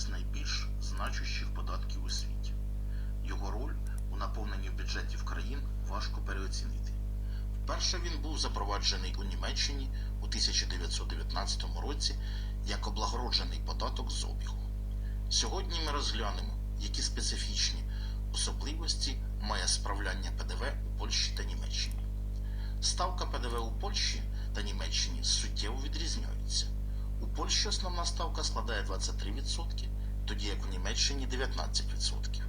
із найбільш значущих податків у світі. Його роль у наповненні бюджетів країн важко переоцінити. Вперше він був запроваджений у Німеччині у 1919 році як облагороджений податок з обігу. Сьогодні ми розглянемо, які специфічні особливості має справляння ПДВ у Польщі та Німеччині. Ставка ПДВ у Польщі та Німеччині суттєво відрізняються. У Польщі основна ставка складає 23%, тоді як в Німеччині 19%.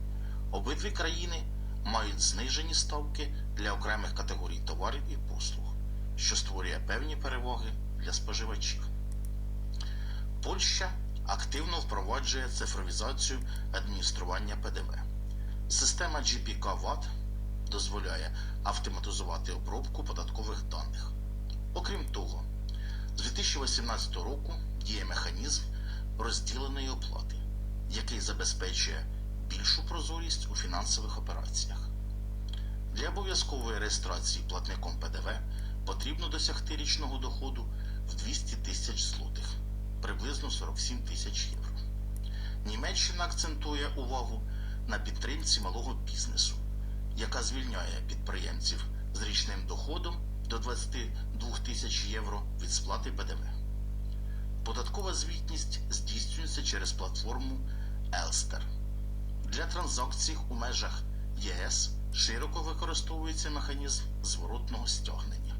Обидві країни мають знижені ставки для окремих категорій товарів і послуг, що створює певні переваги для споживачів. Польща активно впроваджує цифровізацію адміністрування ПДВ. Система GPK VAT дозволяє автоматизувати обробку податкових даних. Окрім того, з 2018 року діє механізм розділеної оплати, який забезпечує більшу прозорість у фінансових операціях. Для обов'язкової реєстрації платником ПДВ потрібно досягти річного доходу в 200 тисяч злотих, приблизно 47 тисяч євро. Німеччина акцентує увагу на підтримці малого бізнесу, яка звільняє підприємців з річним доходом до 22 тисяч євро від сплати ПДВ. Податкова звітність здійснюється через платформу Elster. Для транзакцій у межах ЄС широко використовується механізм зворотного стягнення.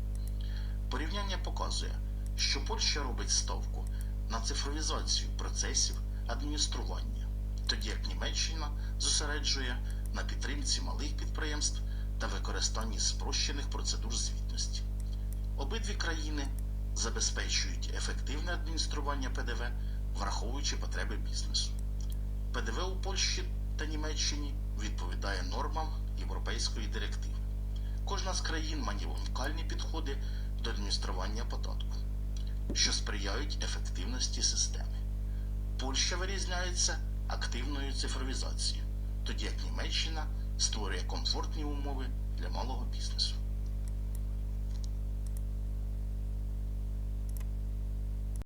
Порівняння показує, що Польща робить ставку на цифровізацію процесів адміністрування, тоді як Німеччина зосереджує на підтримці малих підприємств та використанні спрощених процедур звітності. Обидві країни забезпечують ефективне адміністрування ПДВ, враховуючи потреби бізнесу. ПДВ у Польщі та Німеччині відповідає нормам Європейської директиви. Кожна з країн має унікальні підходи до адміністрування податку, що сприяють ефективності системи. Польща вирізняється активною цифровізацією, тоді як Німеччина створює комфортні умови для малого бізнесу.